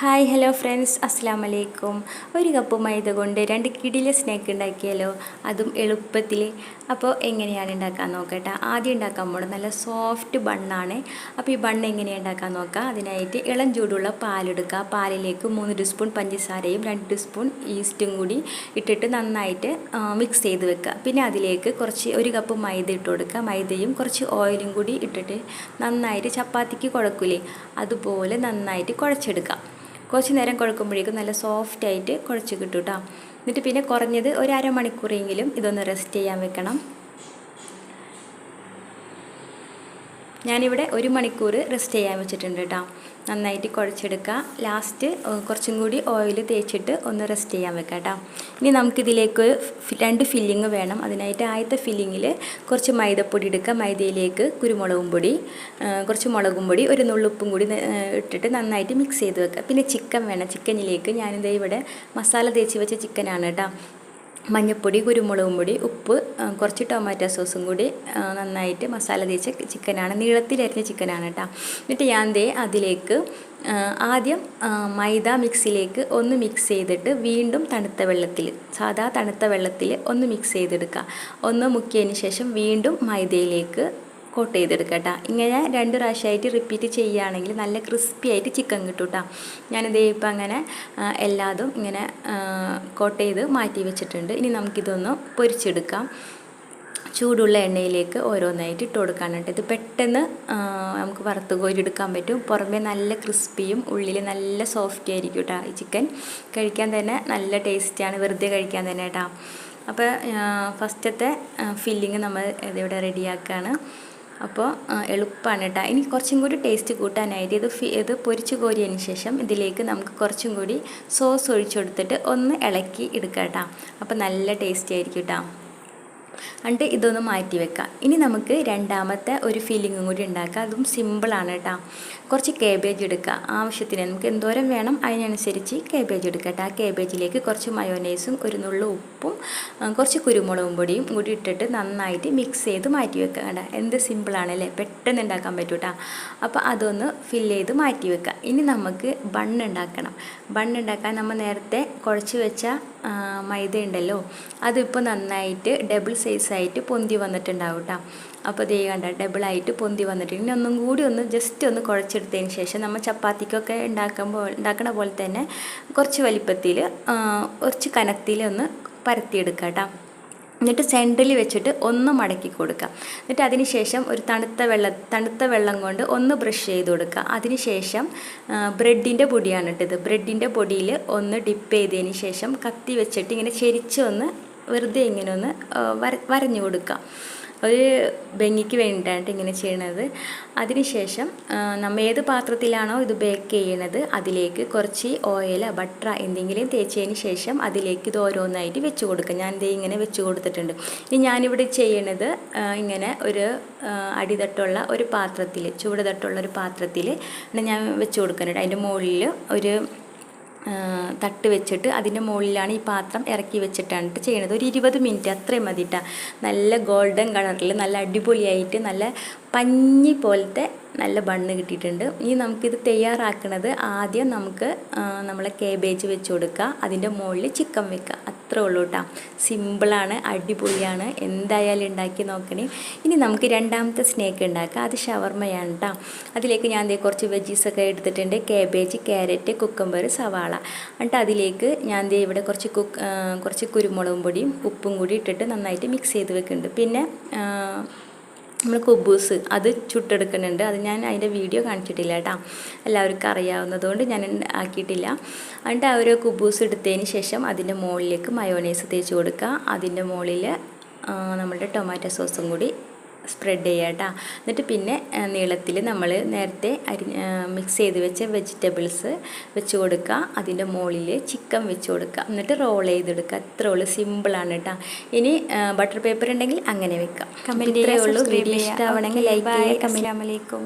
Hi hello friends അസ്സാം വലൈക്കും ഒരു കപ്പ് മൈദ കൊണ്ട് രണ്ട് കിടിലെ സ്നാക്ക് ഉണ്ടാക്കിയാലോ? അതും എളുപ്പത്തിൽ അപ്പോൾ എങ്ങനെയാണ് ഉണ്ടാക്കാൻ നോക്കട്ടെ? ആദ്യം ഉണ്ടാക്കാൻ പോകണം നല്ല സോഫ്റ്റ് ബണ്ണാണ്. അപ്പോൾ ഈ ബണ്ണ് എങ്ങനെയാണ് ഉണ്ടാക്കാൻ നോക്കാം? അതിനായിട്ട് ഇളം ചൂടുള്ള പാലെടുക്കുക. പാലിലേക്ക് മൂന്ന് ടീസ്പൂൺ പഞ്ചസാരയും രണ്ട് ടീസ്പൂൺ ഈസ്റ്റും കൂടി ഇട്ടിട്ട് നന്നായിട്ട് മിക്സ് ചെയ്ത് വെക്കുക. പിന്നെ അതിലേക്ക് കുറച്ച് ഒരു കപ്പ് മൈദ ഇട്ട് കൊടുക്കുക. മൈദയും കുറച്ച് ഓയിലും കൂടി ഇട്ടിട്ട് നന്നായിട്ട് ചപ്പാത്തിക്ക് കുഴക്കൂലേ? അതുപോലെ നന്നായിട്ട് കുഴച്ചെടുക്കുക. കുറച്ച് നേരം കുഴക്കുമ്പോഴേക്കും നല്ല സോഫ്റ്റ് ആയിട്ട് കുഴച്ച് കിട്ടും കേട്ടോ എന്നിട്ട് പിന്നെ കുറഞ്ഞത് ഒരു അരമണിക്കൂറെങ്കിലും ഇതൊന്ന് റെസ്റ്റ് ചെയ്യാൻ വെക്കണം. ഞാനിവിടെ ഒരു മണിക്കൂർ റെസ്റ്റ് ചെയ്യാൻ വെച്ചിട്ടുണ്ട് കേട്ടോ നന്നായിട്ട് കുഴച്ചെടുക്കുക ലാസ്റ്റ് കുറച്ചും കൂടി ഓയിൽ തേച്ചിട്ട് ഒന്ന് റെസ്റ്റ് ചെയ്യാൻ വെക്കാം കേട്ടോ ഇനി നമുക്കിതിലേക്ക് രണ്ട് ഫില്ലിങ് വേണം. അതിനായിട്ട് ആദ്യത്തെ ഫില്ലിങ്ങിൽ കുറച്ച് മൈദപ്പൊടി എടുക്കുക മൈദയിലേക്ക് കുരുമുളകും പൊടി കുറച്ച് മുളകും പൊടി ഒരു നുള്ളുപ്പും കൂടി ഇട്ടിട്ട് നന്നായിട്ട് മിക്സ് ചെയ്ത് വെക്കുക പിന്നെ ചിക്കൻ വേണം. ചിക്കനിലേക്ക് ഞാനിത് ഇവിടെ മസാല തേച്ച് വെച്ച ചിക്കനാണ് കേട്ടോ മഞ്ഞൾപ്പൊടി കുരുമുളകും പൊടി ഉപ്പ് കുറച്ച് ടൊമാറ്റോ സോസും കൂടി നന്നായിട്ട് മസാല തേച്ച ചിക്കനാണ്. നീളത്തിലരിഞ്ഞ ചിക്കനാണ് കേട്ടോ എന്നിട്ട് ഞാൻ ദേ അതിലേക്ക് ആദ്യം മൈദ മിക്സിലേക്ക് ഒന്ന് മിക്സ് ചെയ്തിട്ട് വീണ്ടും തണുത്ത വെള്ളത്തിൽ സാധാ തണുത്ത വെള്ളത്തിൽ ഒന്ന് മിക്സ് ചെയ്തെടുക്കുക ഒന്ന് മുക്കിയതിന് ശേഷം വീണ്ടും മൈദയിലേക്ക് കോട്ട് ചെയ്തെടുക്കട്ട കേട്ടോ ഇങ്ങനെ രണ്ട് പ്രാവശ്യമായിട്ട് റിപ്പീറ്റ് ചെയ്യുകയാണെങ്കിൽ നല്ല ക്രിസ്പി ആയിട്ട് ചിക്കൻ കിട്ടും കേട്ടോ ഞാനിതേ ഇപ്പം അങ്ങനെ എല്ലാതും ഇങ്ങനെ കോട്ട് ചെയ്ത് മാറ്റി വെച്ചിട്ടുണ്ട്. ഇനി നമുക്കിതൊന്ന് പൊരിച്ചെടുക്കാം. ചൂടുള്ള എണ്ണയിലേക്ക് ഓരോന്നായിട്ട് ഇട്ട് കൊടുക്കാനുണ്ട് ഇത് പെട്ടെന്ന് നമുക്ക് വറുത്ത് കോരിയെടുക്കാൻ പറ്റും. പുറമേ നല്ല ക്രിസ്പിയും ഉള്ളിൽ നല്ല സോഫ്റ്റ് ആയിരിക്കും കേട്ടോ ഈ ചിക്കൻ കഴിക്കാൻ തന്നെ നല്ല ടേസ്റ്റിയാണ് വെറുതെ കഴിക്കാൻ തന്നെ കേട്ടോ അപ്പോൾ ഫസ്റ്റത്തെ ഫില്ലിങ് നമ്മൾ ഇതിവിടെ റെഡിയാക്കുകയാണ് അപ്പോൾ എളുപ്പമാണ് കേട്ടോ. ഇനി കുറച്ചും കൂടി ടേസ്റ്റ് കൂട്ടാനായിട്ട് ഇത് ഇത് പൊരിച്ച് കോരിയതിന് ശേഷം ഇതിലേക്ക് നമുക്ക് കുറച്ചും കൂടി സോസ് ഒഴിച്ചു കൊടുത്തിട്ട് ഒന്ന് ഇളക്കി എടുക്കാം കേട്ടോ. അപ്പോൾ നല്ല ടേസ്റ്റി ആയിരിക്കും കേട്ടോ. എന്നിട്ട് ഇതൊന്ന് മാറ്റി വെക്കാം. ഇനി നമുക്ക് രണ്ടാമത്തെ ഒരു ഫീലിങ്ങും കൂടി ഉണ്ടാക്കാം. അതും സിമ്പിളാണ് കേട്ടോ. കുറച്ച് കേബേജ് എടുക്കുക. ആവശ്യത്തിന് നമുക്ക് എന്തോരം വേണം? അതിനനുസരിച്ച് കേബേജ് എടുക്കുക കേട്ടോ. ആ കേബേജിലേക്ക് കുറച്ച് മയോനൈസും ഒരു നുള്ളു ഉപ്പും കുറച്ച് കുരുമുളകും പൊടിയും കൂടി ഇട്ടിട്ട് നന്നായിട്ട് മിക്സ് ചെയ്ത് മാറ്റി വെക്കുക കേട്ടോ. എന്ത് സിമ്പിളാണല്ലേ പെട്ടെന്ന് ഉണ്ടാക്കാൻ പറ്റും കേട്ടോ അപ്പോൾ അതൊന്ന് ഫില്ല് ചെയ്ത് മാറ്റി വെക്കുക. ഇനി നമുക്ക് ബണ്ണ് ഉണ്ടാക്കണം. ബണ്ണ് ഉണ്ടാക്കാൻ നമ്മൾ നേരത്തെ കുഴച്ച് വെച്ച മൈദ ഉണ്ടല്ലോ അതിപ്പോൾ നന്നായിട്ട് ഡബിൾ സൈസായിട്ട് പൊന്തി വന്നിട്ടുണ്ടാവും കേട്ടോ അപ്പോൾ ദേ കണ്ട ഡബിളായിട്ട് പൊന്തി വന്നിട്ടുണ്ട്. ഇനി ഒന്നും കൂടി ഒന്ന് ജസ്റ്റ് ഒന്ന് കുഴച്ചെടുത്തതിന് ശേഷം നമ്മൾ ചപ്പാത്തിക്കൊക്കെ ഉണ്ടാക്കുമ്പോൾ ഉണ്ടാക്കണ പോലെ തന്നെ കുറച്ച് വലിപ്പത്തിൽ കുറച്ച് കനത്തിൽ ഒന്ന് പരത്തിയെടുക്കാം കേട്ടോ എന്നിട്ട് സെന്ററിൽ വെച്ചിട്ട് ഒന്ന് മടക്കി കൊടുക്കുക. എന്നിട്ട് അതിന് ശേഷം ഒരു തണുത്ത വെള്ളം തണുത്ത വെള്ളം കൊണ്ട് ഒന്ന് ബ്രഷ് ചെയ്ത് കൊടുക്കുക. അതിന് ശേഷം ബ്രെഡിന്റെ പൊടിയാണ് ഇട്ടത്. ബ്രെഡിന്റെ പൊടിയിൽ ഒന്ന് ഡിപ്പ് ചെയ്തതിന് ശേഷം കത്തി വെച്ചിട്ട് ഇങ്ങനെ ചെരിച്ച് ഒന്ന് വെറുതെ ഇങ്ങനെ ഒന്ന് വര വരഞ്ഞു കൊടുക്കുക. ഒരു ഭംഗിക്ക് വേണ്ടിയിട്ടാണ് ഇങ്ങനെ ചെയ്യണത്. അതിനുശേഷം നമ്മൾ ഏത് പാത്രത്തിലാണോ ഇത് ബേക്ക് ചെയ്യണത് അതിലേക്ക് കുറച്ച് ഓയിൽ ബട്ടർ എന്തെങ്കിലും തേച്ചതിന് ശേഷം അതിലേക്ക് ഇത് ഓരോന്നായിട്ട് വെച്ച് കൊടുക്കുക. ഞാൻ ഇത് ഇങ്ങനെ വെച്ച് കൊടുത്തിട്ടുണ്ട്. ഇനി ഞാനിവിടെ ചെയ്യണത് ഇങ്ങനെ ഒരു അടിതട്ടുള്ള ഒരു പാത്രത്തിൽ ചൂടുതട്ടുള്ള ഒരു പാത്രത്തിൽ ഞാൻ വെച്ച് കൊടുക്കുന്നുണ്ട്. അതിന്റെ മുകളിൽ ഒരു തട്ട് വെച്ചിട്ട് അതിന്റെ മുകളിലാണ് ഈ പാത്രം ഇറക്കി വെച്ചിട്ടാണ് ചെയ്യുന്നത് ഒരു ഇരുപത് മിനിറ്റ് അത്രയും മതി നല്ല ഗോൾഡൻ കളറിൽ നല്ല അടിപൊളിയായിട്ട് നല്ല പഞ്ഞി പോലത്തെ നല്ല ബണ്ണ് കിട്ടിയിട്ടുണ്ട്. ഇനി നമുക്കിത് തയ്യാറാക്കുന്നത് ആദ്യം നമുക്ക് നമ്മളെ കേബേജ് വെച്ച് കൊടുക്കുക അതിന്റെ മുകളിൽ ചിക്കൻ വെക്കുക അത്രേ ഉള്ളൂ കേട്ടോ സിമ്പിളാണ് അടിപൊളിയാണ്. എന്തായാലും ഉണ്ടാക്കി നോക്കണേ. ഇനി നമുക്ക് രണ്ടാമത്തെ സ്നേക്ക് ഉണ്ടാക്കാം. അത് ഷവർമയാണ് കേട്ടോ അതിലേക്ക് ഞാൻ ദേ കുറച്ച് വെജീസൊക്കെ എടുത്തിട്ടുണ്ട്. കാബേജ് ക്യാരറ്റ് കുക്കമ്പർ സവാള. എന്നിട്ട് അതിലേക്ക് ഞാൻ ദേ ഇവിടെ കുറച്ച് കുറച്ച് കുരുമുളകും പൊടിയും ഉപ്പും കൂടി ഇട്ടിട്ട് നന്നായിട്ട് മിക്സ് ചെയ്ത് വെക്കുന്നുണ്ട്. പിന്നെ നമ്മൾ കുബൂസ് അത് ചുട്ടെടുക്കുന്നുണ്ട്. അത് ഞാൻ അതിന്റെ വീഡിയോ കാണിച്ചിട്ടില്ല കേട്ടോ. എല്ലാവർക്കും അറിയാവുന്നതുകൊണ്ട് ഞാൻ ആക്കിയിട്ടില്ല. എന്നിട്ട് ആ ഒരു കുബൂസ് എടുത്തതിന് ശേഷം അതിന്റെ മുകളിലേക്ക് മയോണൈസ് തേച്ച് കൊടുക്കുക. അതിന്റെ മുകളിൽ നമ്മളുടെ ടൊമാറ്റോ സോസും കൂടി സ്പ്രെഡ് ചെയ്യുക കേട്ടോ എന്നിട്ട് പിന്നെ നീളത്തിൽ നമ്മൾ നേരത്തെ അരി മിക്സ് ചെയ്ത് വെച്ച വെജിറ്റബിൾസ് വെച്ച് കൊടുക്കുക. അതിന്റെ മുകളിൽ ചിക്കൻ വെച്ച് കൊടുക്കുക. എന്നിട്ട് റോൾ ചെയ്തെടുക്കുക. അത്രേ ഉള്ളൂ. സിമ്പിളാണ് കേട്ടോ ഇനി ബട്ടർ പേപ്പർ ഉണ്ടെങ്കിൽ അങ്ങനെ വെക്കാം. കമന്റ് ചെയ്യുള്ളൂ വീഡിയോ ഇഷ്ടമാവണമെങ്കിൽ ലൈക്ക് ചെയ്യുക. കമന്റ് അമലേക്കും